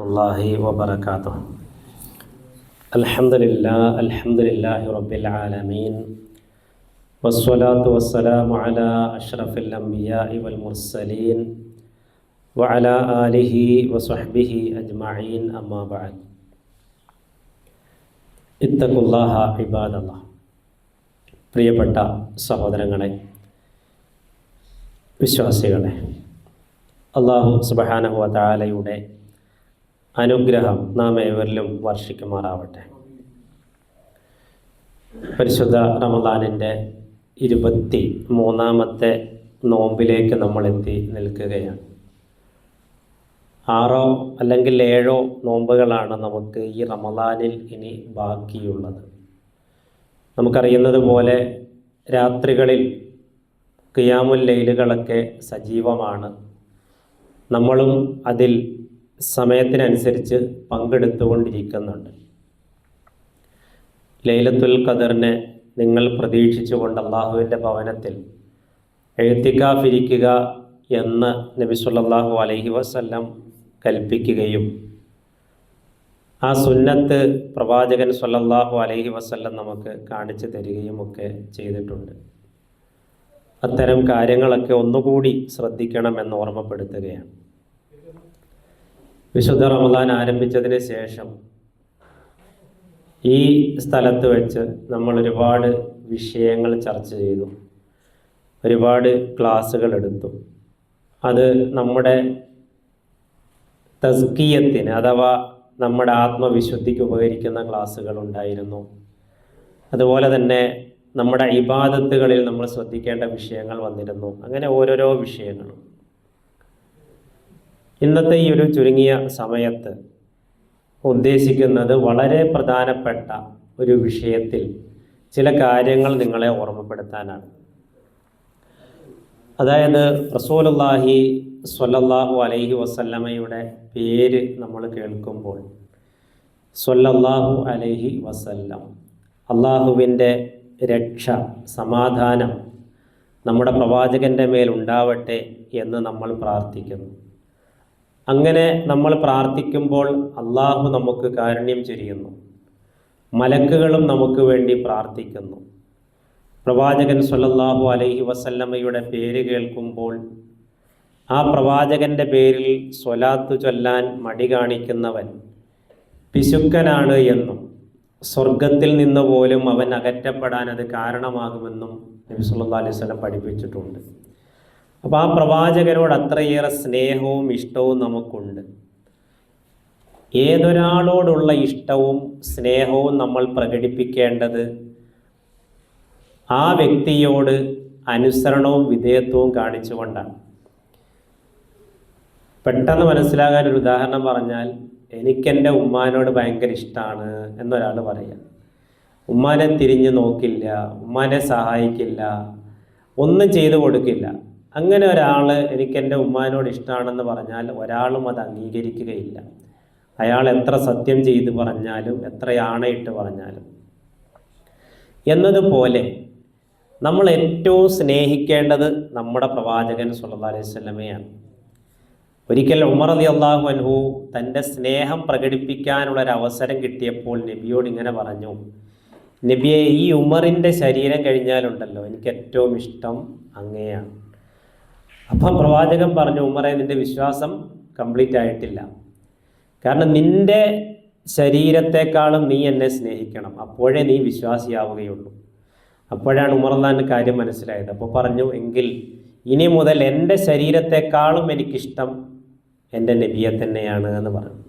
الله وبركاته الحمد لله الحمد لله رب العالمين والصلاة والسلام على أشرف الأنبياء والمرسلين وعلى آله وصحبه أجمعين أما بعد اتقوا الله عباد الله പ്രിയപ്പെട്ട സഹോദരങ്ങളെ വിശ്വാസികളെ അള്ളാഹു സുബഹാനഹുവ താലയുടെ അനുഗ്രഹം നാം ഏവരിലും വർഷിക്കുമാറാവട്ടെ. പരിശുദ്ധ റമദാനിന്റെ ഇരുപത്തി മൂന്നാമത്തെ നോമ്പിലേക്ക് നമ്മൾ എത്തി നിൽക്കുകയാണ്. ആറോ അല്ലെങ്കിൽ ഏഴോ നോമ്പുകളാണ് നമുക്ക് ഈ റമദാനിൽ ഇനി ബാക്കിയുള്ളത്. നമുക്കറിയുന്നത് പോലെ രാത്രികളിൽ ലൈലുകളൊക്കെ സജീവമാണ്. നമ്മളും അതിൽ സമയത്തിനനുസരിച്ച് പങ്കെടുത്തുകൊണ്ടിരിക്കുന്നുണ്ട്. ലൈലത്തുൽ ഖദറിനെ നിങ്ങൾ പ്രതീക്ഷിച്ചുകൊണ്ട് അള്ളാഹുവിന്റെ ഭവനത്തിൽ എഴുത്തിക്കാഫിരിക്കുക എന്ന് നബി സല്ലല്ലാഹു അലൈഹി വസല്ലം കൽപ്പിക്കുകയും ആ സുന്നത്ത് പ്രവാചകൻ സല്ലല്ലാഹു അലൈഹി വസല്ലം നമുക്ക് കാണിച്ചു തരികയും ഒക്കെ ചെയ്തിട്ടുണ്ട്. അത്തരം കാര്യങ്ങളൊക്കെ ഒന്നുകൂടി ശ്രദ്ധിക്കണമെന്ന് ഓർമ്മപ്പെടുത്തുകയാണ്. വിശുദ്ധ റമദാൻ ആരംഭിച്ചതിന് ശേഷം ഈ സ്ഥലത്ത് വെച്ച് നമ്മൾ ഒരുപാട് വിഷയങ്ങൾ ചർച്ച ചെയ്തു. ഒരുപാട് ക്ലാസ്സുകൾ എടുത്തു. അത് നമ്മുടെ തസ്കീയത്തിന് അഥവാ നമ്മുടെ ആത്മവിശുദ്ധിക്ക് ഉപകരിക്കുന്ന ക്ലാസ്സുകൾ ഉണ്ടായിരുന്നു. അതുപോലെ തന്നെ നമ്മുടെ ഇബാദത്തുകളിൽ നമ്മൾ ശ്രദ്ധിക്കേണ്ട വിഷയങ്ങൾ വന്നിരുന്നു. അങ്ങനെ ഓരോരോ വിഷയങ്ങളും. ഇന്നത്തെ ഈ ഒരു ചുരുങ്ങിയ സമയത്ത് ഉദ്ദേശിക്കുന്നത് വളരെ പ്രധാനപ്പെട്ട ഒരു വിഷയത്തിൽ ചില കാര്യങ്ങൾ നിങ്ങളെ ഓർമ്മപ്പെടുത്താനാണ്. അതായത് റസൂലുള്ളാഹി സ്വല്ലല്ലാഹു അലൈഹി വസല്ലമയുടെ പേര് നമ്മൾ കേൾക്കുമ്പോൾ സ്വല്ലല്ലാഹു അലൈഹി വസല്ലം അള്ളാഹുവിന്റെ രക്ഷ സമാധാനം നമ്മുടെ പ്രവാചകന്റെ മേൽ ഉണ്ടാവട്ടെ എന്ന് നമ്മൾ പ്രാർത്ഥിക്കുന്നു. അങ്ങനെ നമ്മൾ പ്രാർത്ഥിക്കുമ്പോൾ അള്ളാഹു നമുക്ക് കാരുണ്യം ചെയ്യുന്നു. മലക്കുകളും നമുക്ക് വേണ്ടി പ്രാർത്ഥിക്കുന്നു. പ്രവാചകൻ സല്ലല്ലാഹു അലൈഹി വസല്ലമ്മയുടെ പേര് കേൾക്കുമ്പോൾ ആ പ്രവാചകന്റെ പേരിൽ സ്വലാത്തു ചൊല്ലാൻ മടി കാണിക്കുന്നവൻ പിശുക്കനാണ് എന്നും സ്വർഗത്തിൽ നിന്ന് പോലും അവൻ അകറ്റപ്പെടാൻ അത് കാരണമാകുമെന്നും നബി സല്ലാ അലൈഹി വസല്ലം പഠിപ്പിച്ചിട്ടുണ്ട്. അപ്പോൾ ആ പ്രവാചകനോട് അത്രയേറെ സ്നേഹവും ഇഷ്ടവും നമുക്കുണ്ട്. ഏതൊരാളോടുള്ള ഇഷ്ടവും സ്നേഹവും നമ്മൾ പ്രകടിപ്പിക്കേണ്ടത് ആ വ്യക്തിയോട് അനുസരണവും വിധേയത്വവും കാണിച്ചുകൊണ്ടാണ്. പെട്ടെന്ന് മനസ്സിലാകാൻ ഒരു ഉദാഹരണം പറഞ്ഞാൽ എനിക്കെന്റെ ഉമ്മാനോട് ഭയങ്കര ഇഷ്ടമാണ് എന്നൊരാൾ പറയാം. ഉമ്മാനെ തിരിഞ്ഞു നോക്കില്ല ഉമ്മാനെ സഹായിക്കില്ല ഒന്നും ചെയ്തു കൊടുക്കില്ല. അങ്ങനെ ഒരാൾ എനിക്ക് എന്റെ ഉമ്മാനോട് ഇഷ്ടമാണെന്ന് പറഞ്ഞാൽ ഒരാളും അത് അംഗീകരിക്കുകയില്ല. അയാൾ എത്ര സത്യം ചെയ്ത് പറഞ്ഞാലും എത്ര ആണയിട്ട് പറഞ്ഞാലും. എന്നതുപോലെ നമ്മൾ ഏറ്റവും സ്നേഹിക്കേണ്ടത് നമ്മുടെ പ്രവാചകൻ സുല്ലാ അലൈഹി വസല്ലമയാണ്. ഒരിക്കൽ ഉമർ അലി അള്ളാഹു അൻഹു തന്റെ സ്നേഹം പ്രകടിപ്പിക്കാനുള്ള ഒരു അവസരം കിട്ടിയപ്പോൾ നബിയോട് ഇങ്ങനെ പറഞ്ഞു നബിയെ ഈ ഉമറിന്റെ ശരീരം കഴിഞ്ഞാലുണ്ടല്ലോ എനിക്ക് ഏറ്റവും ഇഷ്ടം അങ്ങനെയാണ് അപ്പം പ്രവാചകൻ പറഞ്ഞു ഉമറെ നിന്റെ വിശ്വാസം കംപ്ലീറ്റ് ആയിട്ടില്ല. കാരണം നിന്റെ ശരീരത്തെക്കാളും നീ എന്നെ സ്നേഹിക്കണം. അപ്പോഴേ നീ വിശ്വാസിയാവുകയുള്ളൂ. അപ്പോഴാണ് ഉമർലാന്റെ കാര്യം മനസ്സിലായത്. അപ്പോൾ പറഞ്ഞു എങ്കിൽ ഇനി മുതൽ എന്റെ ശരീരത്തെക്കാളും എനിക്കിഷ്ടം എന്റെ നബിയെ തന്നെയാണ് എന്ന് പറഞ്ഞു.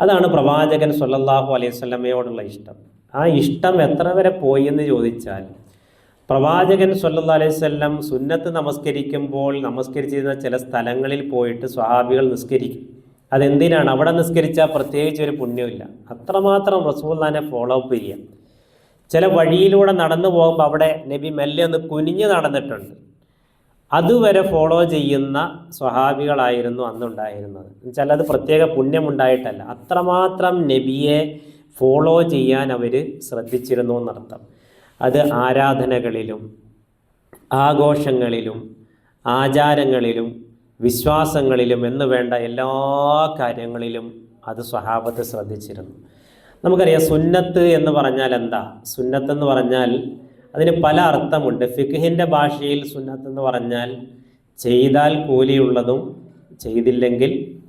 അതാണ് പ്രവാചകൻ സല്ലല്ലാഹു അലൈഹി സ്വലമയോടുള്ള ഇഷ്ടം. ആ ഇഷ്ടം എത്ര വരെ പോയി എന്ന് ചോദിച്ചാൽ പ്രവാചകൻ സല്ലാ അലൈഹി വസല്ലം സുന്നത്ത് നമസ്കരിക്കുമ്പോൾ നമസ്കരിച്ചിരുന്ന ചില സ്ഥലങ്ങളിൽ പോയിട്ട് സ്വഹാബികൾ നിസ്കരിക്കും. അതെന്തിനാണ്? അവിടെ നിസ്കരിച്ചാൽ പ്രത്യേകിച്ച് ഒരു പുണ്യമില്ല അത്രമാത്രം റസൂല്ലാനെ ഫോളോ അപ്പ് ചെയ്യാം. ചില വഴിയിലൂടെ നടന്നു പോകുമ്പോൾ അവിടെ നബി മെല്ലെ ഒന്ന് കുനിഞ്ഞ് നടന്നിട്ടുണ്ട്. അതുവരെ ഫോളോ ചെയ്യുന്ന സ്വഹാബികളായിരുന്നു അന്നുണ്ടായിരുന്നത്. എന്നുവെച്ചാൽ അത് പ്രത്യേക പുണ്യമുണ്ടായിട്ടല്ല. അത്രമാത്രം നബിയെ ഫോളോ ചെയ്യാൻ അവർ ശ്രദ്ധിച്ചിരുന്നു എന്നർത്ഥം. അത് ആരാധനകളിലും ആഘോഷങ്ങളിലും ആചാരങ്ങളിലും വിശ്വാസങ്ങളിലും എന്ന് വേണ്ട എല്ലാ കാര്യങ്ങളിലും അത് സ്വഹാബത്ത് ശ്രദ്ധിച്ചിരുന്നു. നമുക്കറിയാം സുന്നത്ത് എന്ന് പറഞ്ഞാൽ എന്താ? സുന്നത്ത് എന്ന് പറഞ്ഞാൽ അതിന് പല അർത്ഥമുണ്ട്. ഫിഖിന്റെ ഭാഷയിൽ സുന്നത്ത് എന്ന് പറഞ്ഞാൽ ചെയ്താൽ കൂലിയുള്ളതും ചെയ്തില്ലെങ്കിൽ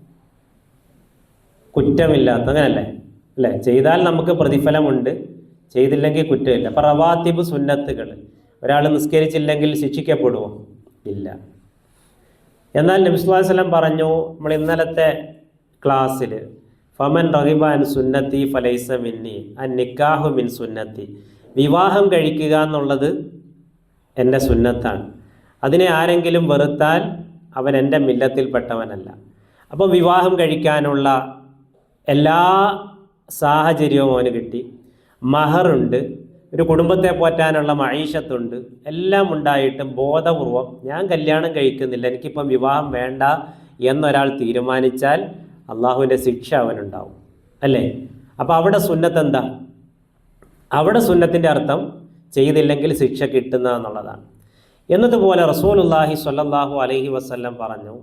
കുറ്റമില്ലാത്ത അങ്ങനല്ലേ? അല്ലേ? ചെയ്താൽ നമുക്ക് പ്രതിഫലമുണ്ട്. ചെയ്തില്ലെങ്കിൽ കുറ്റമില്ല. അപ്പം റവാത്തിബ് സുന്നത്തുകൾ. ഒരാൾ നിസ്കരിച്ചില്ലെങ്കിൽ ശിക്ഷിക്കപ്പെടുമോ ഇല്ല. എന്നാൽ നബിസ്വലം പറഞ്ഞു നമ്മൾ ഇന്നലത്തെ ക്ലാസ്സിൽ ഫമൻ റഹിബാൻ സുന്നത്തി ഫലൈസ മിന്നി അൻ നിക്കാഹു മിൻ സുന്നത്തി വിവാഹം കഴിക്കുക എന്നുള്ളത് എന്റെ സുന്നത്താണ്. അതിനെ ആരെങ്കിലും വെറുത്താൽ അവൻ എന്റെ മില്ലത്തിൽപ്പെട്ടവനല്ല. അപ്പം വിവാഹം കഴിക്കാനുള്ള എല്ലാ സാഹചര്യവും അവന് കിട്ടി. മഹറുണ്ട് ഒരു കുടുംബത്തെ പോറ്റാനുള്ള മഴീഷത്തുണ്ട് എല്ലാം ഉണ്ടായിട്ടും ബോധപൂർവം ഞാൻ കല്യാണം കഴിക്കുന്നില്ല എനിക്കിപ്പം വിവാഹം വേണ്ട എന്നൊരാൾ തീരുമാനിച്ചാൽ അള്ളാഹുവിന്റെ ശിക്ഷ അവനുണ്ടാവും അല്ലേ? അപ്പോൾ അവിടെ സുന്നത്ത് എന്താ? അവിടെ സുന്നത്തിന്റെ അർത്ഥം ചെയ്തില്ലെങ്കിൽ ശിക്ഷ കിട്ടുന്ന എന്നുള്ളതാണ്. എന്നതുപോലെ റസൂലുല്ലാഹി സ്വല്ലല്ലാഹു അലൈഹി വസല്ലം പറഞ്ഞു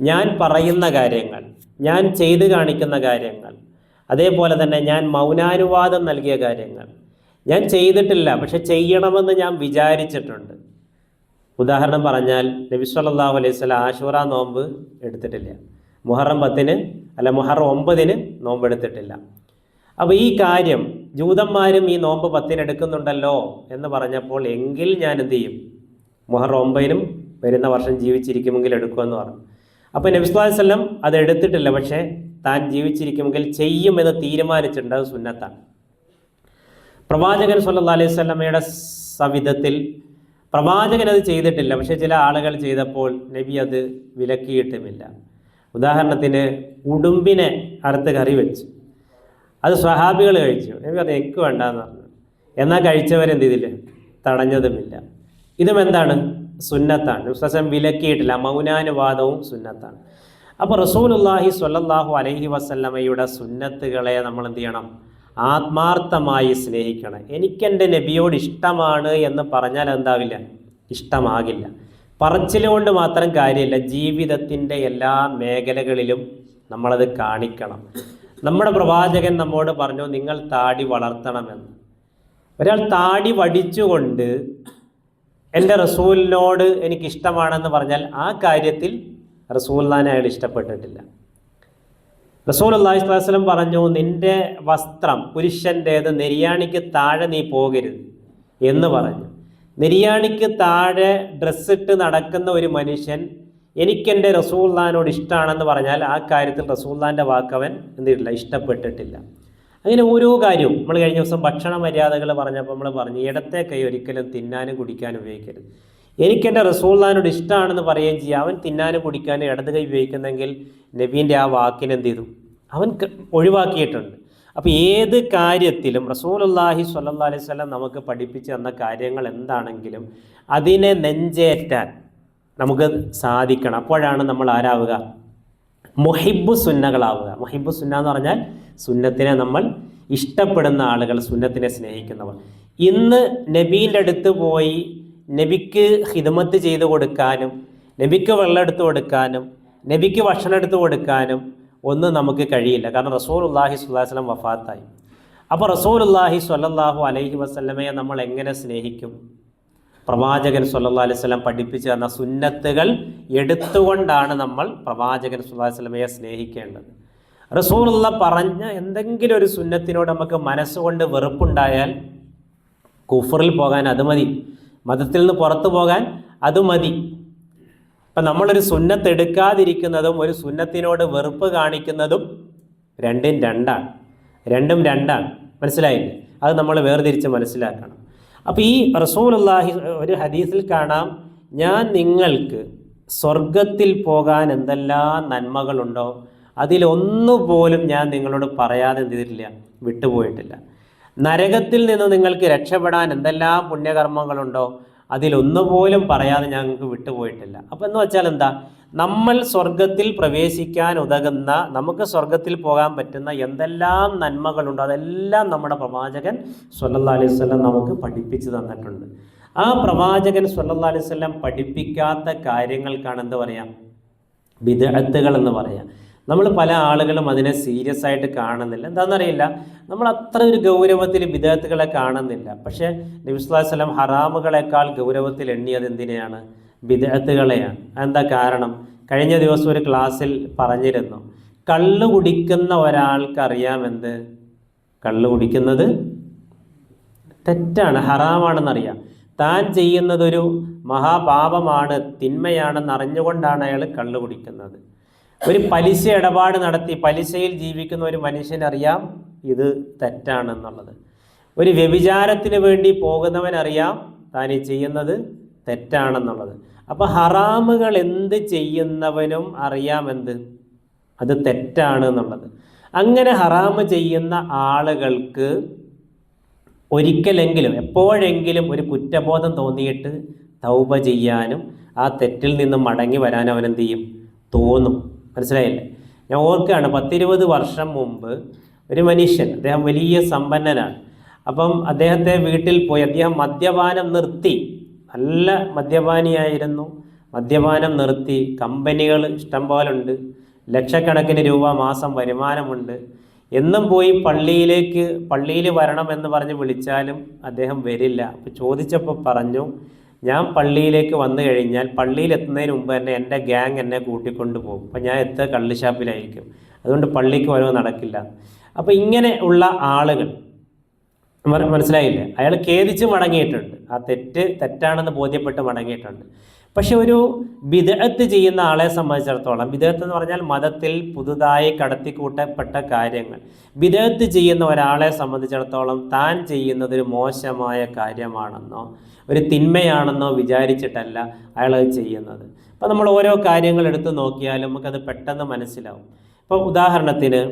ഞാൻ പറയുന്ന കാര്യങ്ങൾ ഞാൻ ചെയ്തു കാണിക്കുന്ന കാര്യങ്ങൾ അതേപോലെ തന്നെ ഞാൻ മൗനാനുവാദം നൽകിയ കാര്യങ്ങൾ. ഞാൻ ചെയ്തിട്ടില്ല പക്ഷെ ചെയ്യണമെന്ന് ഞാൻ വിചാരിച്ചിട്ടുണ്ട്. ഉദാഹരണം പറഞ്ഞാൽ നബി സല്ലല്ലാഹു അലൈഹി വസല്ലം ആശുറ നോമ്പ് എടുത്തിട്ടില്ല. മുഹറം പത്തിന് അല്ല മുഹറം ഒമ്പതിന് നോമ്പ് എടുത്തിട്ടില്ല. അപ്പോൾ ഈ കാര്യം ജൂതന്മാരും ഈ നോമ്പ് പത്തിന് എടുക്കുന്നുണ്ടല്ലോ എന്ന് പറഞ്ഞപ്പോൾ എങ്കിൽ ഞാൻ എന്ത് ചെയ്യും? മുഹറം ഒമ്പതിനും വരുന്ന വർഷം ജീവിച്ചിരിക്കുമെങ്കിൽ എടുക്കുമെന്ന് പറഞ്ഞു. അപ്പോൾ നബി വസല്ലം അത് എടുത്തിട്ടില്ല പക്ഷേ താൻ ജീവിച്ചിരിക്കുമെങ്കിൽ ചെയ്യുമെന്ന് തീരുമാനിച്ചിട്ടുണ്ട്. അത് സുന്നത്താണ്. പ്രവാചകൻ സല്ലാ അലൈഹി സ്വലമയുടെ സവിധത്തിൽ പ്രവാചകൻ അത് ചെയ്തിട്ടില്ല. പക്ഷേ ചില ആളുകൾ ചെയ്തപ്പോൾ നബി അത് വിലക്കിയിട്ടുമില്ല. ഉദാഹരണത്തിന് ഉടുമ്പിനെ അറുത്ത് കറി വെച്ച്. അത് സ്വഹാബികൾ കഴിച്ചു. നബി അത് എനിക്ക് വേണ്ടെന്ന് പറഞ്ഞു. എന്നാൽ കഴിച്ചവരെന്ത് ഇതിൽ തടഞ്ഞതുമില്ല. ഇതും എന്താണ്? സുന്നത്താണ്. വിശ്വാസം വിലക്കിയിട്ടില്ല. മൗനാനുവാദവും സുന്നത്താണ്. അപ്പോൾ റസൂലുല്ലാഹി സ്വല്ലല്ലാഹു അലൈഹി വസല്ലമയുടെ സുന്നത്തുകളെ നമ്മൾ എന്ത് ചെയ്യണം? ആത്മാർത്ഥമായി സ്നേഹിക്കണം. എനിക്കെന്റെ നബിയോട് ഇഷ്ടമാണ് എന്ന് പറഞ്ഞാൽ എന്താവില്ല ഇഷ്ടമാകില്ല. പറച്ചിലുകൊണ്ട് മാത്രം കാര്യമില്ല. ജീവിതത്തിന്റെ എല്ലാ മേഖലകളിലും നമ്മളത് കാണിക്കണം. നമ്മുടെ പ്രവാചകൻ നമ്മോട് പറഞ്ഞു നിങ്ങൾ താടി വളർത്തണമെന്ന്. ഒരാൾ താടി വടിച്ചുകൊണ്ട് എന്റെ റസൂലിനോട് എനിക്കിഷ്ടമാണെന്ന് പറഞ്ഞാൽ ആ കാര്യത്തിൽ റസൂൽനാനെ അയാൾ ഇഷ്ടപ്പെട്ടിട്ടില്ല. റസൂൽ അള്ളാഹി സ്വലം പറഞ്ഞു നിന്റെ വസ്ത്രം പുരുഷന്റേത് നെരിയാണിക്ക് താഴെ നീ പോകരുത് എന്ന് പറഞ്ഞു. നെരിയാണിക്ക് താഴെ ഡ്രസ്സിട്ട് നടക്കുന്ന ഒരു മനുഷ്യൻ എനിക്കെന്റെ റസൂൽദാനോട് ഇഷ്ടമാണെന്ന് പറഞ്ഞാൽ ആ കാര്യത്തിൽ റസൂൽദാന്റെ വാക്കവൻ എന്തിട്ടില്ല ഇഷ്ടപ്പെട്ടിട്ടില്ല. അങ്ങനെ ഓരോ കാര്യവും നമ്മൾ കഴിഞ്ഞ ദിവസം ഭക്ഷണ മര്യാദകൾ പറഞ്ഞപ്പോൾ നമ്മൾ പറഞ്ഞു ഇടത്തെ കൈ ഒരിക്കലും തിന്നാനും കുടിക്കാനും ഉപയോഗിക്കരുത്. എനിക്കെന്റെ റസൂള്ളാനോട് ഇഷ്ടമാണെന്ന് പറയുകയും ചെയ്യുക അവൻ തിന്നാനും കുടിക്കാനും ഇടത് കൈ ഉപയോഗിക്കുന്നെങ്കിൽ നബീന്റെ ആ വാക്കിനെന്ത് ചെയ്തു? അവൻ ഒഴിവാക്കിയിട്ടുണ്ട്. അപ്പോൾ ഏത് കാര്യത്തിലും റസൂലുള്ളാഹി സ്വല്ലല്ലാഹി അലൈഹി സ്വലം നമുക്ക് പഠിപ്പിച്ച് തന്ന കാര്യങ്ങൾ എന്താണെങ്കിലും അതിനെ നെഞ്ചേറ്റാൻ നമുക്ക് സാധിക്കണം. അപ്പോഴാണ് നമ്മൾ ആരാവുക? മുഹിബു സുന്നകളാവുക. മുഹിബു സുന്ന എന്ന് പറഞ്ഞാൽ സുന്നത്തിനെ നമ്മൾ ഇഷ്ടപ്പെടുന്ന ആളുകൾ സുന്നത്തിനെ സ്നേഹിക്കുന്നവർ. ഇന്ന് നബീന്റെ അടുത്ത് പോയി നബിക്ക് ഹിദമത്ത് ചെയ്തു കൊടുക്കാനും നബിക്ക് വെള്ളം എടുത്തു കൊടുക്കാനും നബിക്ക് ഭക്ഷണം എടുത്തു കൊടുക്കാനും ഒന്നും നമുക്ക് കഴിയില്ല. കാരണം റസൂൽ അള്ളാഹി സ്വല്ലാസ്ലം വഫാത്തായി. അപ്പോൾ റസൂൽ അള്ളാഹി സ്വല്ലാഹു അലൈഹി വസ്ലമയെ നമ്മൾ എങ്ങനെ സ്നേഹിക്കും? പ്രവാചകൻ സല്ലല്ലാഹു അലൈഹി വസല്ലം പഠിപ്പിച്ചു തന്ന സുന്നത്തുകൾ എടുത്തുകൊണ്ടാണ് നമ്മൾ പ്രവാചകൻ സുല്ലാ അലൈഹി വസല്ലമയെ സ്നേഹിക്കേണ്ടത്. റസൂലുള്ള പറഞ്ഞ എന്തെങ്കിലും ഒരു സുന്നത്തിനോട് നമുക്ക് മനസ്സുകൊണ്ട് വെറുപ്പുണ്ടായാൽ കുഫറിൽ പോകാൻ അത് മതി. മതത്തിൽ നിന്ന് പുറത്തു പോകാൻ അത് മതി. ഇപ്പം നമ്മളൊരു സുന്നത്ത് എടുക്കാതിരിക്കുന്നതും ഒരു സുന്നത്തിനോട് വെറുപ്പ് കാണിക്കുന്നതും രണ്ടും രണ്ടാണ്. രണ്ടും രണ്ടാണ്. മനസ്സിലായില്ലേ? അത് നമ്മൾ വേർതിരിച്ച് മനസ്സിലാക്കണം. അപ്പോൾ ഈ റസൂലുള്ളാഹി ഒരു ഹദീസിൽ കാണാം ഞാൻ നിങ്ങൾക്ക് സ്വർഗത്തിൽ പോകാൻ എന്തെല്ലാം നന്മകളുണ്ടോ അതിലൊന്നുപോലും ഞാൻ നിങ്ങളോട് പറയാതെ എന്ത് ചെയ്തിട്ടില്ല വിട്ടുപോയിട്ടില്ല. നരകത്തിൽ നിന്ന് നിങ്ങൾക്ക് രക്ഷപ്പെടാൻ എന്തെല്ലാം പുണ്യകർമ്മങ്ങളുണ്ടോ അതിലൊന്നുപോലും പറയാതെ ഞങ്ങൾക്ക് വിട്ടുപോയിട്ടില്ല. അപ്പം എന്ന് വെച്ചാൽ എന്താ? നമ്മൾ സ്വർഗത്തിൽ പ്രവേശിക്കാൻ ഉതകുന്ന നമുക്ക് സ്വർഗത്തിൽ പോകാൻ പറ്റുന്ന എന്തെല്ലാം നന്മകളുണ്ടോ അതെല്ലാം നമ്മുടെ പ്രവാചകൻ സല്ലല്ലാഹു അലൈഹി വസല്ലം നമുക്ക് പഠിപ്പിച്ചു തന്നിട്ടുണ്ട്. ആ പ്രവാചകൻ സല്ലല്ലാഹു അലൈഹി വസല്ലം പഠിപ്പിക്കാത്ത കാര്യങ്ങൾക്കാണ് എന്ത് പറയുക വിദഗ്ധകൾ എന്ന് പറയാം. നമ്മൾ പല ആളുകളും അതിനെ സീരിയസ് ആയിട്ട് കാണുന്നില്ല. എന്താണെന്നറിയില്ല. നമ്മൾ അത്ര ഒരു ഗൗരവത്തിൽ വിദേഹത്തുകളെ കാണുന്നില്ല. പക്ഷേ വസല്ലം ഹറാമുകളെക്കാൾ ഗൗരവത്തിൽ എണ്ണിയത് എന്തിനെയാണ്? വിദേഹത്തുകളെയാണ് എന്താ കാരണം? കഴിഞ്ഞ ദിവസം ഒരു ക്ലാസ്സിൽ പറഞ്ഞിരുന്നു. കള്ളു കുടിക്കുന്ന ഒരാൾക്ക് ഒരാൾക്കറിയാമെന്ത് കള്ളു കുടിക്കുന്നത് തെറ്റാണ് ഹറാമാണെന്നറിയാം. താൻ ചെയ്യുന്നതൊരു മഹാപാപമാണ് തിന്മയാണെന്ന് അറിഞ്ഞുകൊണ്ടാണ് അയാൾ കള്ളു കുടിക്കുന്നത്. ഒരു പലിശ ഇടപാട് നടത്തി പലിശയിൽ ജീവിക്കുന്ന ഒരു മനുഷ്യനറിയാം ഇത് തെറ്റാണെന്നുള്ളത്. ഒരു വ്യഭിചാരത്തിന് വേണ്ടി പോകുന്നവനറിയാം താൻ ഈ ചെയ്യുന്നത് തെറ്റാണെന്നുള്ളത്. അപ്പോൾ ഹറാമുകൾ എന്ത് ചെയ്യുന്നവനും അറിയാം എന്ത്? അത് തെറ്റാണ് എന്നുള്ളത് അങ്ങനെ ഹറാമ് ചെയ്യുന്ന ആളുകൾക്ക് ഒരിക്കലെങ്കിലും എപ്പോഴെങ്കിലും ഒരു കുറ്റബോധം തോന്നിയിട്ട് തൗപ ചെയ്യാനും ആ തെറ്റിൽ നിന്നും മടങ്ങി വരാനും അവനെന്ത് ചെയ്യും? തോന്നും. മനസ്സിലായില്ലേ? ഞാൻ ഓർക്കുകയാണ് പത്തിരുപത് വർഷം മുമ്പ് ഒരു മനുഷ്യൻ അദ്ദേഹം വലിയ സമ്പന്നനാണ്. അപ്പം അദ്ദേഹത്തെ വീട്ടിൽ പോയി അദ്ദേഹം മദ്യപാനം നിർത്തി. നല്ല മദ്യപാനിയായിരുന്നു. മദ്യപാനം നിർത്തി. കമ്പനികൾ ഇഷ്ടം പോലുണ്ട് ലക്ഷക്കണക്കിന് രൂപ മാസം വരുമാനമുണ്ട്. എന്നും പോയി പള്ളിയിലേക്ക് പള്ളിയിൽ വരണം എന്ന് പറഞ്ഞ് വിളിച്ചാലും അദ്ദേഹം വരില്ല. അപ്പോൾ ചോദിച്ചപ്പോൾ പറഞ്ഞു ഞാൻ പള്ളിയിലേക്ക് വന്നു കഴിഞ്ഞാൽ പള്ളിയിൽ എത്തുന്നതിന് മുമ്പ് തന്നെ എന്റെ ഗ്യാങ് എന്നെ കൂട്ടിക്കൊണ്ട് പോകും. അപ്പം ഞാൻ എത്തുക കള്ളി ഷാപ്പിലായിരിക്കും. അതുകൊണ്ട് പള്ളിക്ക് വരവ് നടക്കില്ല. അപ്പോൾ ഇങ്ങനെ ഉള്ള ആളുകൾ മന- മനസ്സിലായില്ലേ? അയാൾ ഖേദിച്ച് മടങ്ങിയിട്ടുണ്ട്. ആ തെറ്റ് തെറ്റാണെന്ന് ബോധ്യപ്പെട്ട് മടങ്ങിയിട്ടുണ്ട്. പക്ഷെ ഒരു വിദഗ്ധ ചെയ്യുന്ന ആളെ സംബന്ധിച്ചിടത്തോളം വിദഗ്ധത്ത് എന്ന് പറഞ്ഞാൽ മതത്തിൽ പുതുതായി കടത്തിക്കൂട്ടപ്പെട്ട കാര്യങ്ങൾ. വിദഗ്ധ ചെയ്യുന്ന ഒരാളെ സംബന്ധിച്ചിടത്തോളം താൻ ചെയ്യുന്നത് ഒരു മോശമായ കാര്യമാണെന്നോ ഒരു തിന്മയാണെന്നോ വിചാരിച്ചിട്ടല്ല അയാൾ അത് ചെയ്യുന്നത്. അപ്പോൾ നമ്മൾ ഓരോ കാര്യങ്ങൾ എടുത്ത് നോക്കിയാലും നമുക്കത് പെട്ടെന്ന് മനസ്സിലാവും. ഇപ്പോൾ ഉദാഹരണത്തിന്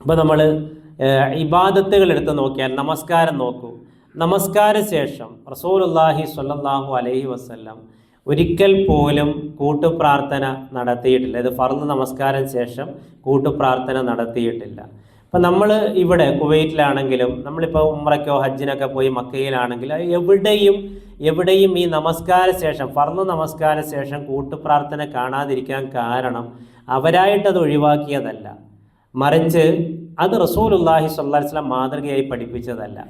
ഇപ്പോൾ നമ്മൾ ഇബാദത്തുകൾ എടുത്ത് നോക്കിയാൽ നമസ്കാരം നോക്കൂ. നമസ്കാര ശേഷം റസൂലുള്ളാഹി സ്വല്ലല്ലാഹു അലൈഹി വസല്ലം ഒരിക്കൽ പോലും കൂട്ടുപ്രാർത്ഥന നടത്തിയിട്ടില്ല. ഇത് ഫർദ് നമസ്കാരം ശേഷം കൂട്ടുപ്രാർത്ഥന നടത്തിയിട്ടില്ല. ഇപ്പം നമ്മൾ ഇവിടെ കുവൈറ്റിലാണെങ്കിലും നമ്മളിപ്പോൾ ഉമ്രയ്ക്കോ ഹജ്ജിനൊക്കെ പോയി മക്കയിലാണെങ്കിലും എവിടെയും എവിടെയും ഈ നമസ്കാര ശേഷം ഫർദ് നമസ്കാര ശേഷം കൂട്ടുപ്രാർത്ഥന കാണാതിരിക്കാൻ കാരണം അവരായിട്ടത് ഒഴിവാക്കിയതല്ല. മറിച്ച് അത് റസൂലുല്ലാഹി വസല്ലം മാതൃകയായി പഠിപ്പിച്ചതല്ല.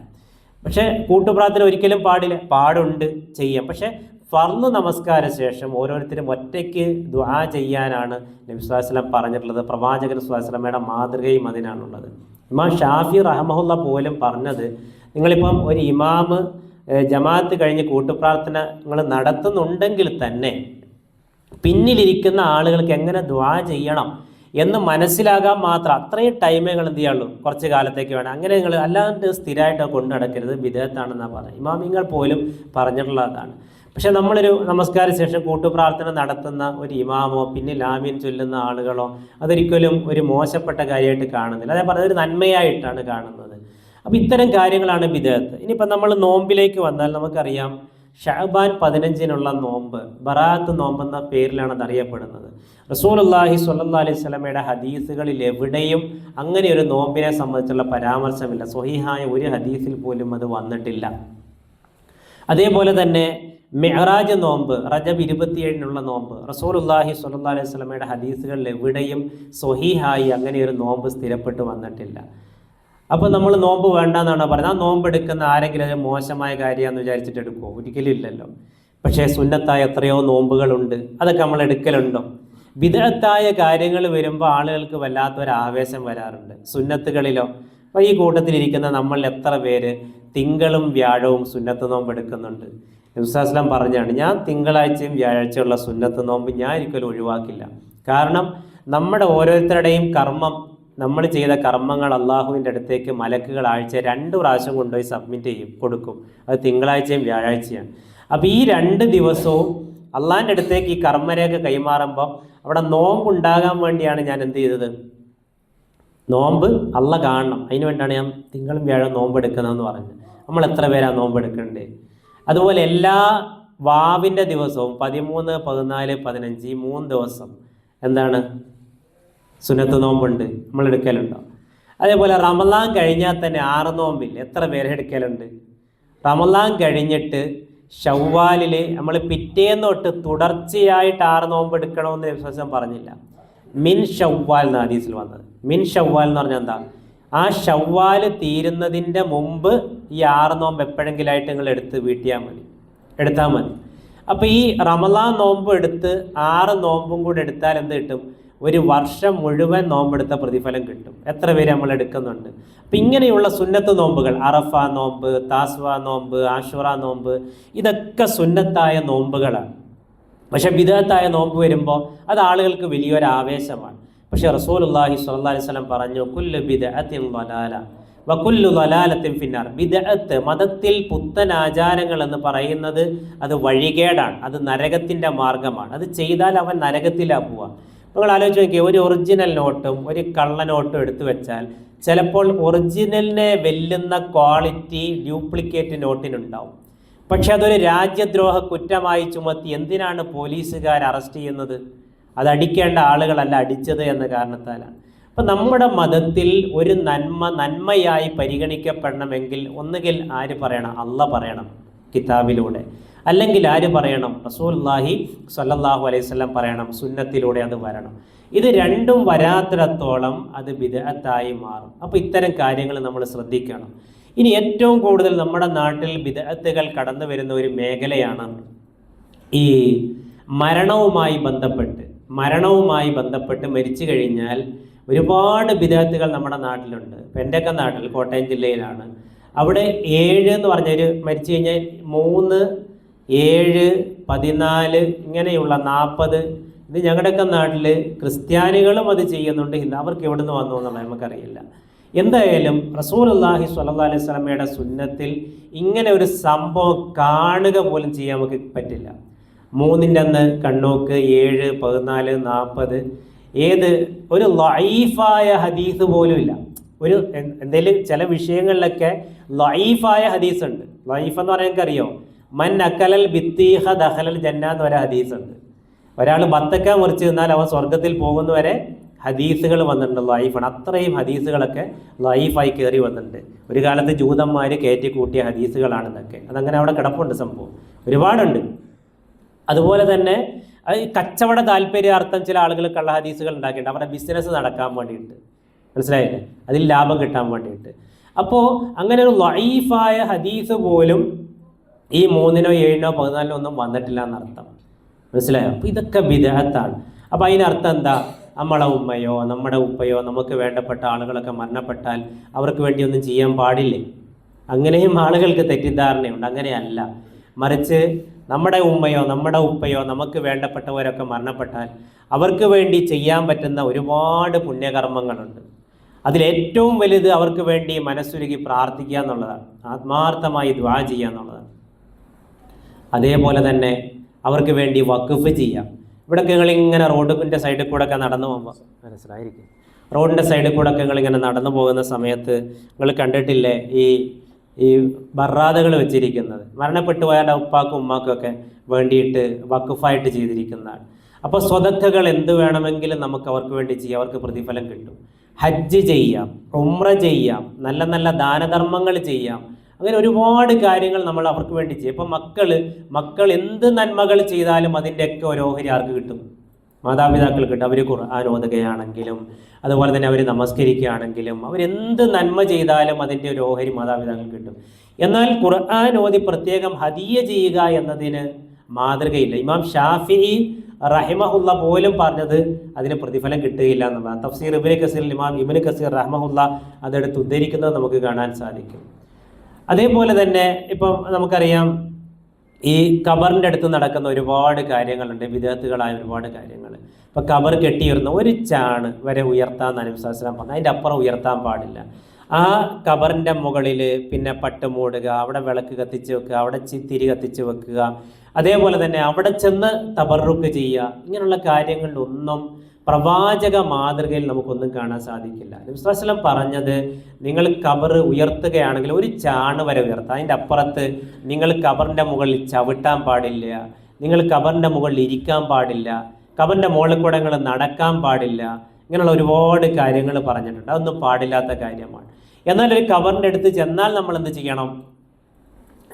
പക്ഷേ കൂട്ടുപ്രാർത്ഥന ഒരിക്കലും പാടില്ല. പാടുണ്ട് ചെയ്യാം. പക്ഷേ ഫർന്ന് നമസ്കാര ശേഷം ഓരോരുത്തരും ഒറ്റയ്ക്ക് ദുആ ചെയ്യാനാണ് നബി വസല്ലം പറഞ്ഞിട്ടുള്ളത്. പ്രവാചകൻ സുഹാസ്ലമയുടെ മാതൃകയും അതിനാണുള്ളത്. ഇമാം ഷാഫി റഹ്മഹുല്ല പോലും പറഞ്ഞത് നിങ്ങളിപ്പം ഒരു ഇമാമ് ജമാഅത്ത് കഴിഞ്ഞ് കൂട്ടുപ്രാർത്ഥന നിങ്ങൾ നടത്തുന്നുണ്ടെങ്കിൽ തന്നെ പിന്നിലിരിക്കുന്ന ആളുകൾക്ക് എങ്ങനെ ദ്വാ ചെയ്യണം എന്ന് മനസ്സിലാകാൻ മാത്രം അത്രയും ടൈമേ നിങ്ങൾ എന്ത് ചെയ്യുള്ളൂ കുറച്ച് കാലത്തേക്ക് വേണം. അങ്ങനെ നിങ്ങൾ അല്ലാണ്ട് സ്ഥിരമായിട്ട് കൊണ്ടു നടക്കരുത്. വിധേയത്താണെന്നാണ് പറയുന്നത് ഇമാമിങ്ങൾ പോലും പറഞ്ഞിട്ടുള്ളതാണ്. പക്ഷെ നമ്മളൊരു നമസ്കാര ശേഷം കൂട്ടുപ്രാർത്ഥന നടത്തുന്ന ഒരു ഇമാമോ പിന്നെ ആമീൻ ചൊല്ലുന്ന ആളുകളോ അതൊരിക്കലും ഒരു മോശപ്പെട്ട കാര്യമായിട്ട് കാണുന്നില്ല. അതേ പറഞ്ഞൊരു നന്മയായിട്ടാണ് കാണുന്നത്. അപ്പോൾ ഇത്തരം കാര്യങ്ങളാണ് വിദേഹത്ത് ഇനിയിപ്പോൾ നമ്മൾ നോമ്പിലേക്ക് വന്നാൽ നമുക്കറിയാം ഷഹബാൻ പതിനഞ്ചിനുള്ള നോമ്പ് ബറാത്ത് നോമ്പ് എന്ന പേരിലാണ് അത് അറിയപ്പെടുന്നത്. റസൂലുള്ളാഹി സ്വല്ലല്ലാഹി അലൈഹി സ്വലമയുടെ ഹദീസുകളിൽ എവിടെയും അങ്ങനെ ഒരു നോമ്പിനെ സംബന്ധിച്ചുള്ള പരാമർശമില്ല. സ്വഹീഹായ ഒരു ഹദീസിൽ പോലും അത് വന്നിട്ടില്ല. അതേപോലെ തന്നെ മെഹറാജ് നോമ്പ് റജബ് ഇരുപത്തിയേഴിനുള്ള നോമ്പ്. റസൂലുള്ളാഹി സ്വല്ലല്ലാഹി അലൈഹി സ്വലമയുടെ ഹദീസുകളിൽ എവിടെയും സ്വഹീഹായി അങ്ങനെ ഒരു നോമ്പ് സ്ഥിരപ്പെട്ട് വന്നിട്ടില്ല. അപ്പോൾ നമ്മൾ നോമ്പ് വേണ്ടെന്നാണ് പറയുന്നത്? ആ നോമ്പ് എടുക്കുന്ന ആരെങ്കിലും മോശമായ കാര്യമാണെന്ന് വിചാരിച്ചിട്ട് എടുക്കുമോ ഒരിക്കലും ഇല്ലല്ലോ. പക്ഷേ സുന്നത്തായ എത്രയോ നോമ്പുകളുണ്ട്. അതൊക്കെ നമ്മൾ എടുക്കലുണ്ടോ? വിദഗ്ധായ കാര്യങ്ങൾ വരുമ്പോൾ ആളുകൾക്ക് വല്ലാത്തൊരു ആവേശം വരാറുണ്ട്. സുന്നത്തുകളിലോ അപ്പോൾ ഈ കൂട്ടത്തിലിരിക്കുന്ന നമ്മൾ എത്ര പേര് തിങ്കളും വ്യാഴവും സുന്നത്ത് നോമ്പ് എടുക്കുന്നുണ്ട്. നബിസ്ലാം പറഞ്ഞാണ് ഞാൻ തിങ്കളാഴ്ചയും വ്യാഴാഴ്ചയുള്ള സുന്നത്ത് നോമ്പ് ഞാൻ ഒരിക്കലും ഒഴിവാക്കില്ല. കാരണം നമ്മുടെ ഓരോരുത്തരുടെയും കർമ്മം നമ്മൾ ചെയ്ത കർമ്മങ്ങൾ അള്ളാഹുവിന്റെ അടുത്തേക്ക് മലക്കുകൾ ആഴ്ച രണ്ട് പ്രാവശ്യം കൊണ്ടുപോയി സബ്മിറ്റ് ചെയ്യും കൊടുക്കും. അത് തിങ്കളാഴ്ചയും വ്യാഴാഴ്ചയാണ്. അപ്പോൾ ഈ രണ്ട് ദിവസവും അള്ളാഹിന്റെ അടുത്തേക്ക് ഈ കർമ്മരേഖ കൈമാറുമ്പോൾ അവിടെ നോമ്പ് നോമ്പുണ്ടാകാൻ വേണ്ടിയാണ് ഞാൻ എന്ത് ചെയ്തത്? നോമ്പ് അള്ള കാണണം. അതിന് വേണ്ടിയാണ് ഞാൻ തിങ്കളും വ്യാഴം നോമ്പ് എടുക്കുന്നതെന്ന് പറഞ്ഞത്. നമ്മൾ എത്ര പേരാണ് നോമ്പ് എടുക്കണ്ടേ? അതുപോലെ എല്ലാ വാവിന്റെ ദിവസവും പതിമൂന്ന് പതിനാല് പതിനഞ്ച് മൂന്ന് ദിവസം എന്താണ്? സുനത്ത് നോമ്പുണ്ട്. നമ്മൾ എടുക്കലുണ്ടോ? അതേപോലെ റമലാൻ കഴിഞ്ഞാൽ തന്നെ ആറ് നോമ്പിൽ എത്ര പേര് എടുക്കലുണ്ട്? റമലാൻ കഴിഞ്ഞിട്ട് ഷവ്വാലിൽ നമ്മൾ പിറ്റേന്ന് തൊട്ട് തുടർച്ചയായിട്ട് ആറ് നോമ്പ് എടുക്കണമെന്ന് വിശ്വാസം പറഞ്ഞില്ല. മിൻ ഷവ്വാൽ എന്ന ഹദീസിൽ വന്നത്. മിൻ ഷവ്വാൽ എന്ന് പറഞ്ഞാൽ എന്താ? ആ ഷവ്വാൽ തീരുന്നതിന്റെ മുമ്പ് ഈ ആറ് നോമ്പ് എപ്പോഴെങ്കിലായിട്ട് നിങ്ങൾ എടുത്ത് വീട്ടിയാൽ മതി. എടുത്താൽ മതി. അപ്പോൾ ഈ റമലാൻ നോമ്പ് എടുത്ത് ആറ് നോമ്പും കൂടെ എടുത്താൽ എന്ത് കിട്ടും? ഒരു വർഷം മുഴുവൻ നോമ്പെടുത്ത പ്രതിഫലം കിട്ടും. എത്ര പേര് നമ്മൾ എടുക്കുന്നുണ്ട്? അപ്പം ഇങ്ങനെയുള്ള സുന്നത്ത് നോമ്പുകൾ അറഫ നോമ്പ് താസ്വ നോമ്പ് ആഷുറ നോമ്പ് ഇതൊക്കെ സുന്നത്തായ നോമ്പുകളാണ്. പക്ഷെ ബിദത്തായ നോമ്പ് വരുമ്പോൾ അത് ആളുകൾക്ക് വലിയൊരു ആവേശമാണ്. പക്ഷെ റസൂലുള്ളാഹി സ്വല്ലല്ലാഹി അലൈഹി വസല്ലം പറഞ്ഞു ബിദഅത്തിൻ ഫിന്നാർ. ബിദഅത്ത് മതത്തിൽ പുത്തൻ ആചാരങ്ങൾ എന്ന് പറയുന്നത് അത് വഴികേടാണ് അത് നരകത്തിന്റെ മാർഗമാണ്. അത് ചെയ്താൽ അവൻ നരകത്തിലാ പോവുക. നിങ്ങൾ ആലോചിച്ച് നോക്കിയാൽ ഒരു ഒറിജിനൽ നോട്ടും ഒരു കള്ള നോട്ടും എടുത്തു വെച്ചാൽ ചിലപ്പോൾ ഒറിജിനലിനെ വെല്ലുന്ന ക്വാളിറ്റി ഡ്യൂപ്ലിക്കേറ്റ് നോട്ടിനുണ്ടാവും. പക്ഷെ അതൊരു രാജ്യദ്രോഹ കുറ്റമായി ചുമത്തി എന്തിനാണ് പോലീസുകാർ അറസ്റ്റ് ചെയ്യുന്നത്? അത് അടിക്കേണ്ട ആളുകളല്ല അടിച്ചത് എന്ന കാരണത്താലാണ്. അപ്പം നമ്മുടെ മതത്തിൽ ഒരു നന്മ നന്മയായി പരിഗണിക്കപ്പെടണമെങ്കിൽ ഒന്നുകിൽ ആര് പറയണം? അല്ല പറയണം കിതാബിലൂടെ. അല്ലെങ്കിൽ ആര് പറയണം? റസൂൽല്ലാഹി സല്ലാഹു അലൈഹി വസല്ലം പറയണം സുന്നത്തിലൂടെ അത് വരണം. ഇത് രണ്ടും വരാത്തിടത്തോളം അത് വിദഗത്തായി മാറും. അപ്പോൾ ഇത്തരം കാര്യങ്ങൾ നമ്മൾ ശ്രദ്ധിക്കണം. ഇനി ഏറ്റവും കൂടുതൽ നമ്മുടെ നാട്ടിൽ വിദഗ്ധകൾ കടന്നു വരുന്ന ഒരു മേഖലയാണ് ഈ മരണവുമായി ബന്ധപ്പെട്ട്. മരണവുമായി ബന്ധപ്പെട്ട് മരിച്ചു കഴിഞ്ഞാൽ ഒരുപാട് വിദഗ്ധകൾ നമ്മുടെ നാട്ടിലുണ്ട്. ഇപ്പം എന്റെയൊക്കെ നാട്ടിൽ കോട്ടയം ജില്ലയിലാണ്. അവിടെ ഏഴ് എന്ന് പറഞ്ഞൊരു മരിച്ചു കഴിഞ്ഞാൽ മൂന്ന് ഏഴ് പതിനാല് ഇങ്ങനെയുള്ള നാൽപ്പത് ഇത് ഞങ്ങളുടെയൊക്കെ നാട്ടിൽ ക്രിസ്ത്യാനികളും അത് ചെയ്യുന്നുണ്ട്. അവർക്ക് എവിടെ നിന്ന് വന്നു എന്നുള്ളത് നമുക്കറിയില്ല. എന്തായാലും റസൂൽ അള്ളാഹി സ്വല്ലാ അലൈഹി സ്വലമയുടെ സുന്നത്തിൽ ഇങ്ങനെ ഒരു സംഭവം കാണുക പോലും ചെയ്യാൻ നമുക്ക് പറ്റില്ല. മൂന്നിന്റെ അന്ന് കണ്ണോക്ക് ഏഴ് പതിനാല് നാൽപ്പത്. ഏത്? ഒരു ലൈഫായ ഹദീസ് പോലുമില്ല. ഒരു എന്തെങ്കിലും ചില വിഷയങ്ങളിലൊക്കെ ലൈഫായ ഹദീസ് ഉണ്ട് ലൈഫ് എന്ന് പറയാൻ അറിയോ മൻ അക്കലൽ ബിത്തീഹ ദഹലൽ ജന്ന എന്ന് ഒരു ഹദീസ് ഉണ്ട് ഒരാൾ ബത്തക്ക മുറിച്ച് നിന്നാൽ അവൻ സ്വർഗത്തിൽ പോകുന്നവരെ ഹദീസുകൾ വന്നിട്ടുണ്ട് ലൈഫാണ്. അത്രയും ഹദീസുകളൊക്കെ ലൈഫായി കയറി വന്നിട്ടുണ്ട്. ഒരു കാലത്ത് ജൂതന്മാർ കയറ്റി കൂട്ടിയ ഹദീസുകളാണെന്നൊക്കെ. അതങ്ങനെ അവിടെ കിടപ്പുണ്ട് സംഭവം. ഒരുപാടുണ്ട്. അതുപോലെ തന്നെ ഈ കച്ചവട താല്പര്യാർത്ഥം ചില ആളുകൾ കള്ള ഹദീസുകൾ ഉണ്ടാക്കിയിട്ടുണ്ട്. അവരുടെ ബിസിനസ് നടക്കാൻ വേണ്ടിയിട്ട്. മനസ്സിലായില്ലേ? അതിൽ ലാഭം കിട്ടാൻ വേണ്ടിയിട്ട്. അപ്പോൾ അങ്ങനെ ഒരു ലൈഫായ ഹദീസ് പോലും ഈ മൂന്നിനോ ഏഴിനോ പതിനാലിനോ ഒന്നും വന്നിട്ടില്ല എന്നർത്ഥം. മനസ്സിലായോ? അപ്പോൾ ഇതൊക്കെ വിദേഹത്താണ് അപ്പോൾ അതിനർത്ഥം എന്താ? നമ്മളെ ഉമ്മയോ നമ്മുടെ ഉപ്പയോ നമുക്ക് വേണ്ടപ്പെട്ട ആളുകളൊക്കെ മരണപ്പെട്ടാൽ അവർക്ക് വേണ്ടി ഒന്നും ചെയ്യാൻ പാടില്ലേ? അങ്ങനെയും ആളുകൾക്ക് തെറ്റിദ്ധാരണയുണ്ട്. അങ്ങനെയല്ല. മറിച്ച് നമ്മുടെ ഉമ്മയോ നമ്മുടെ ഉപ്പയോ നമുക്ക് വേണ്ടപ്പെട്ടവരൊക്കെ മരണപ്പെട്ടാൽ അവർക്ക് വേണ്ടി ചെയ്യാൻ പറ്റുന്ന ഒരുപാട് പുണ്യകർമ്മങ്ങളുണ്ട്. അതിലേറ്റവും വലുത് അവർക്ക് വേണ്ടി മനസ്സുരുകി പ്രാർത്ഥിക്കുക എന്നുള്ളതാണ്. ആത്മാർത്ഥമായി ദ്വാ ചെയ്യുക എന്നുള്ളതാണ്. അതേപോലെ തന്നെ അവർക്ക് വേണ്ടി വഖഫ് ചെയ്യാം ഇവിടെ നിങ്ങൾ ഇങ്ങനെ റോഡിന്റെ സൈഡിൽ കൂടെ ഒക്കെ നടന്നു പോകുമ്പോൾ മനസ്സിലായിരിക്കും. റോഡിന്റെ സൈഡിൽ കൂടെ ഒക്കെ നിങ്ങൾ ഇങ്ങനെ നടന്നു പോകുന്ന സമയത്ത് നിങ്ങൾ കണ്ടിട്ടില്ലേ ഈ ഈ ബറാദകൾ വെച്ചിരിക്കുന്നത്. മരണപ്പെട്ടു പോയാൽ ഉപ്പാക്കും ഉമ്മാക്കും ഒക്കെ വേണ്ടിയിട്ട് വക്കുഫായിട്ട് ചെയ്തിരിക്കുന്നതാണ്. അപ്പോൾ സ്വതക്കകൾ എന്ത് വേണമെങ്കിലും നമുക്ക് അവർക്ക് വേണ്ടി ചെയ്യാം. അവർക്ക് പ്രതിഫലം കിട്ടും. ഹജ്ജ് ചെയ്യാം ഉമ്ര ചെയ്യാം നല്ല നല്ല ദാനധർമ്മങ്ങൾ ചെയ്യാം. അങ്ങനെ ഒരുപാട് കാര്യങ്ങൾ നമ്മൾ അവർക്ക് വേണ്ടി ചെയ്യും. ഇപ്പം മക്കൾ മക്കൾ എന്ത് നന്മകൾ ചെയ്താലും അതിന്റെയൊക്കെ ഓഹരി ആർക്ക് കിട്ടും? മാതാപിതാക്കൾ കിട്ടും അവർ ഖുർആൻ ഓതുകയാണെങ്കിലും അതുപോലെ തന്നെ അവർ നമസ്കരിക്കുകയാണെങ്കിലും അവരെന്ത് നന്മ ചെയ്താലും അതിന്റെ ഒരു ഓഹരി മാതാപിതാക്കൾ കിട്ടും. എന്നാൽ ഖുർആൻ ഓതി പ്രത്യേകം ഹദിയ ചെയ്യുക എന്നതിന് മാതൃകയില്ല. ഇമാം ഷാഫി റഹിമഹുല്ല പോലും പറഞ്ഞത് അതിന് പ്രതിഫലം കിട്ടുകയില്ല എന്നുള്ളതാണ്. തഫ്സീർ ഇബിന് കസീർ ഇമാം ഇബിന് കസീർ റഹ്മഹുല്ല അതെടുത്ത് ഉദ്ധരിക്കുന്നത് നമുക്ക് കാണാൻ സാധിക്കും. അതേപോലെ തന്നെ ഇപ്പം നമുക്കറിയാം ഈ ഖബറിന്റെ അടുത്ത് നടക്കുന്ന ഒരുപാട് കാര്യങ്ങളുണ്ട് വിദേഹത്തുകളായ ഒരുപാട് കാര്യങ്ങൾ. ഇപ്പം ഖബർ കെട്ടിയിരുന്ന ഒരു ചാണ് വരെ ഉയർത്താൻ അനുശാസനം പറഞ്ഞു അതിന്റെ അപ്പുറം ഉയർത്താൻ പാടില്ല. ആ കബറിന്റെ മുകളിൽ പിന്നെ പട്ട് മൂടുക അവിടെ വിളക്ക് കത്തിച്ച് വെക്കുക അവിടെ തിരി കത്തിച്ച് വെക്കുക. അതേപോലെ തന്നെ അവിടെ ചെന്ന് തബറുക്ക് ചെയ്യുക. ഇങ്ങനെയുള്ള കാര്യങ്ങളിലൊന്നും പ്രവാചക മാതൃകയിൽ നമുക്കൊന്നും കാണാൻ സാധിക്കില്ല. നബിസ്വലം പറഞ്ഞത് നിങ്ങൾ കബർ ഉയർത്തുകയാണെങ്കിൽ ഒരു ചാണ് വരെ ഉയർത്തുക. അതിന്റെ അപ്പുറത്ത് നിങ്ങൾ കബറിന്റെ മുകളിൽ ചവിട്ടാൻ പാടില്ല. നിങ്ങൾ കബറിന്റെ മുകളിൽ ഇരിക്കാൻ പാടില്ല. കബറിന്റെ മുകളിൽ കൂടെ നിങ്ങൾ നടക്കാൻ പാടില്ല. ഇങ്ങനെയുള്ള ഒരുപാട് കാര്യങ്ങൾ പറഞ്ഞിട്ടുണ്ട്. അതൊന്നും പാടില്ലാത്ത കാര്യമാണ്. എന്നാൽ ഒരു കബറിന്റെ അടുത്ത് ചെന്നാൽ നമ്മൾ എന്ത് ചെയ്യണം?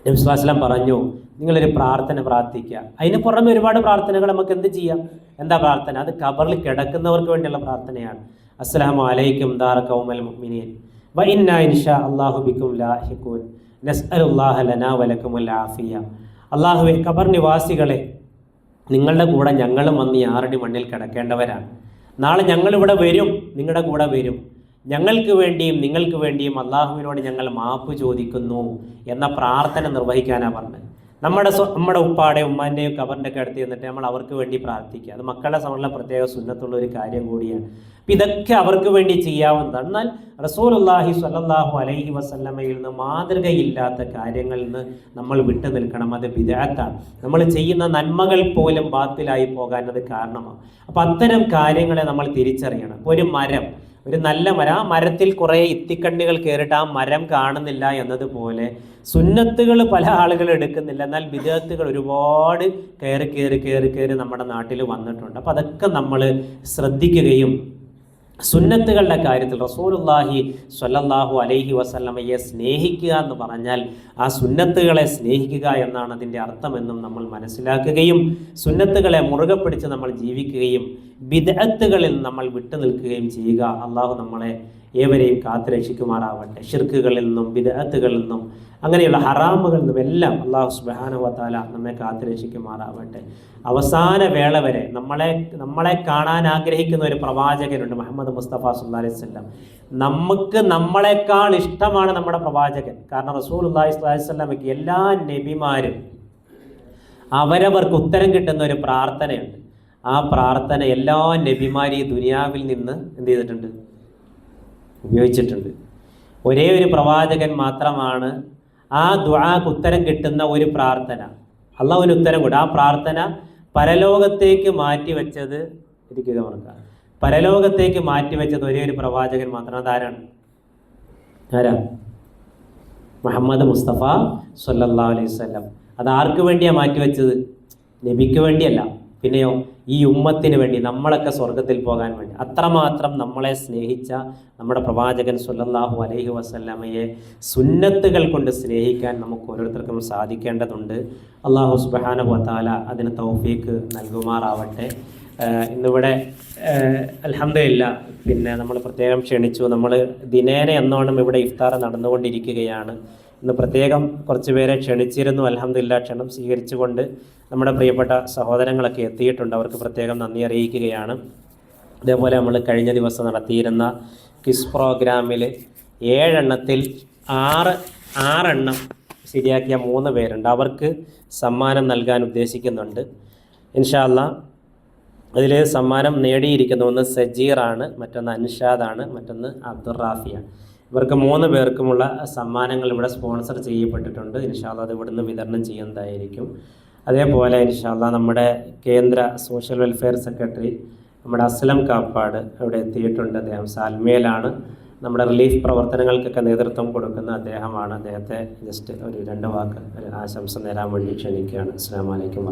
നബ്സ്ലാസ്ലാം പറഞ്ഞു നിങ്ങളൊരു പ്രാർത്ഥന പ്രാർത്ഥിക്കുക. അതിന് പുറമെ ഒരുപാട് പ്രാർത്ഥനകൾ നമുക്ക് എന്ത് ചെയ്യാം? എന്താ പ്രാർത്ഥന? അത് കബറിൽ കിടക്കുന്നവർക്ക് വേണ്ടിയുള്ള പ്രാർത്ഥനയാണ്. അസ്സലാമു അലൈക്കും ദാറ കൗമൽ വ ലാഹിഖൂൻ. ലനാ ആഫിയ. ഖബർ നിവാസികളെ നിങ്ങളുടെ കൂടെ ഞങ്ങളും വന്ന് ആറടി മണ്ണിൽ കിടക്കേണ്ടവരാണ്. നാളെ ഞങ്ങളിവിടെ വരും നിങ്ങളുടെ കൂടെ വരും. ഞങ്ങൾക്ക് വേണ്ടിയും നിങ്ങൾക്ക് വേണ്ടിയും അള്ളാഹുവിനോട് ഞങ്ങൾ മാപ്പ് ചോദിക്കുന്നു എന്ന പ്രാർത്ഥന നിർവഹിക്കാനാണ് പറഞ്ഞത്. നമ്മുടെ നമ്മുടെ ഉപ്പാടെ ഉമ്മാന്റെയും കബറിന്റെ ഒക്കെ അടുത്ത് ചെന്നിട്ട് നമ്മൾ അവർക്ക് വേണ്ടി പ്രാർത്ഥിക്കുക. അത് മക്കളെ സമയത്തുള്ള പ്രത്യേക സുന്നത്തുള്ള ഒരു കാര്യം കൂടിയാണ്. അപ്പം ഇതൊക്കെ അവർക്ക് വേണ്ടി ചെയ്യാവുന്നതാണ്. എന്നാൽ റസൂലുല്ലാഹി സ്വല്ലല്ലാഹു അലൈഹി വസല്ലമയിൽ നിന്ന് മാതൃകയില്ലാത്ത കാര്യങ്ങളിൽ നിന്ന് നമ്മൾ വിട്ടു നിൽക്കണം. അത് വിദഗ്ധാണ് നമ്മൾ ചെയ്യുന്ന നന്മകൾ പോലും ബാത്തിലായി പോകാൻ അത് കാരണമാണ്. അപ്പം അത്തരം കാര്യങ്ങളെ നമ്മൾ തിരിച്ചറിയണം. ഒരു മരം ഒരു നല്ല മര. ആ മരത്തിൽ കുറേ ഇത്തിക്കണ്ണികൾ കയറിയിട്ട് ആ മരം കാണുന്നില്ല എന്നതുപോലെ സുന്നത്തുകൾ പല ആളുകൾ എടുക്കുന്നില്ല. എന്നാൽ വിദേഹത്തുകൾ ഒരുപാട് കയറി കയറി കയറി കയറി നമ്മുടെ നാട്ടിൽ വന്നിട്ടുണ്ട്. അപ്പം അതൊക്കെ നമ്മൾ ശ്രദ്ധിക്കുകയും സുന്നത്തുകളുടെ കാര്യത്തിൽ റസൂലുല്ലാഹി സ്വല്ലല്ലാഹു അലൈഹി വസല്ലമയെ സ്നേഹിക്കുക എന്ന് പറഞ്ഞാൽ ആ സുന്നത്തുകളെ സ്നേഹിക്കുക എന്നാണ് അതിന്റെ അർത്ഥമെന്നും നമ്മൾ മനസ്സിലാക്കുകയും സുന്നത്തുകളെ മുറുകെ പിടിച്ച് നമ്മൾ ജീവിക്കുകയും വിദഗ്ധകളിൽ നമ്മൾ വിട്ടു നിൽക്കുകയും ചെയ്യുക. അള്ളാഹു നമ്മളെ ഏവരെയും കാത്തുരക്ഷിക്കുമാറാവട്ടെ. ഷിർക്കുകളിൽ നിന്നും വിദഗ്ധകളിൽ നിന്നും അങ്ങനെയുള്ള നിന്നും എല്ലാം അള്ളാഹു സുബാനുവത്താല നമ്മെ കാത്തുരക്ഷിക്കുമാറാവട്ടെ. അവസാന വേള വരെ നമ്മളെ നമ്മളെ കാണാൻ ആഗ്രഹിക്കുന്ന ഒരു പ്രവാചകനുണ്ട് മുഹമ്മദ് മുസ്തഫ സുല്ലാ അലൈഹി സ്വല്ലം നമുക്ക് നമ്മളെക്കാൾ ഇഷ്ടമാണ് നമ്മുടെ പ്രവാചകൻ. കാരണം റസൂൽ അള്ളാഹി സ്വലാഹി സ്വല്ലമയ്ക്ക് എല്ലാ നബിമാരും അവരവർക്ക് ഉത്തരം കിട്ടുന്ന ഒരു പ്രാർത്ഥനയുണ്ട്. ആ പ്രാർത്ഥന എല്ലാ നബിമാരും ഈ ദുനിയാവിൽ നിന്ന് എന്ത് ചെയ്തിട്ടുണ്ട്? ഉപയോഗിച്ചിട്ടുണ്ട്. ഒരേ ഒരു പ്രവാചകൻ മാത്രമാണ് ആ ദുആക്ക് ഉത്തരം കിട്ടുന്ന ഒരു പ്രാർത്ഥന. അള്ളാഹുവിന് ഉത്തരം കൊടുക്കും ആ പ്രാർത്ഥന പരലോകത്തേക്ക് മാറ്റിവെച്ചത് ഇരിക്കുക മറക്കുക. പരലോകത്തേക്ക് മാറ്റിവെച്ചത് ഒരേ ഒരു പ്രവാചകൻ മാത്രം. അതാരാണ്? ആരാ? മുഹമ്മദ് മുസ്തഫ സല്ലല്ലാഹു അലൈഹി വസല്ലം. അത് ആർക്ക് വേണ്ടിയാണ് മാറ്റിവെച്ചത് നബിക്ക് വേണ്ടിയല്ല. പിന്നെയോ ഈ ഉമ്മത്തിന് വേണ്ടി നമ്മളൊക്കെ സ്വർഗത്തിൽ പോകാൻ വേണ്ടി അത്രമാത്രം നമ്മളെ സ്നേഹിച്ച നമ്മുടെ പ്രവാചകൻ സുല്ലാഹു അലൈഹി വസല്ലമയെ സുന്നത്തുകൾ കൊണ്ട് സ്നേഹിക്കാൻ നമുക്ക് ഓരോരുത്തർക്കും സാധിക്കേണ്ടതുണ്ട്. അള്ളാഹു സുബ്ഹാനഹു വതആല അതിന് തൗഫീക്ക് നൽകുമാറാവട്ടെ. ഇന്നിവിടെ അലഹമില്ല പിന്നെ നമ്മൾ പ്രത്യേകം ക്ഷണിച്ചു. നമ്മൾ ദിനേന എന്നോണം ഇവിടെ ഇഫ്താർ നടന്നുകൊണ്ടിരിക്കുകയാണ്. ഇന്ന് പ്രത്യേകം കുറച്ച് പേരെ ക്ഷണിച്ചിരുന്നു. അലഹമില്ല ക്ഷണം സ്വീകരിച്ചുകൊണ്ട് നമ്മുടെ പ്രിയപ്പെട്ട സഹോദരങ്ങളൊക്കെ എത്തിയിട്ടുണ്ട്. അവർക്ക് പ്രത്യേകം നന്ദി അറിയിക്കുകയാണ്. അതേപോലെ നമ്മൾ കഴിഞ്ഞ ദിവസം നടത്തിയിരുന്ന കിസ് പ്രോഗ്രാമിൽ ഏഴെണ്ണത്തിൽ ആറ് ആറെണ്ണം ശരിയാക്കിയ മൂന്ന് പേരുണ്ട്. അവർക്ക് സമ്മാനം നൽകാൻ ഉദ്ദേശിക്കുന്നുണ്ട്. ഇൻഷാല്ല അതിൽ സമ്മാനം നേടിയിരിക്കുന്ന ഒന്ന് സജീറാണ് മറ്റൊന്ന് അൻഷാദാണ് മറ്റൊന്ന് അബ്ദുർ റാഫിയാണ് ഇവർക്ക് മൂന്ന് പേർക്കുമുള്ള സമ്മാനങ്ങൾ ഇവിടെ സ്പോൺസർ ചെയ്യപ്പെട്ടിട്ടുണ്ട്. ഇൻഷാല്ല അത് ഇവിടുന്ന് വിതരണം ചെയ്യുന്നതായിരിക്കും. അതേപോലെ ഇൻഷാല്ല നമ്മുടെ കേന്ദ്ര സോഷ്യൽ വെൽഫെയർ സെക്രട്ടറി നമ്മുടെ അസ്ലം കാപ്പാട് ഇവിടെ എത്തിയിട്ടുണ്ട്. അദ്ദേഹം സാൽമയിലാണ് നമ്മുടെ റിലീഫ് പ്രവർത്തനങ്ങൾക്കൊക്കെ നേതൃത്വം കൊടുക്കുന്ന അദ്ദേഹമാണ്. അദ്ദേഹത്തെ ജസ്റ്റ് ഒരു രണ്ട് വാക്ക് ഒരു ആശംസ നേരാൻ വേണ്ടി ക്ഷണിക്കുകയാണ്. അസ്സാം വലൈക്കും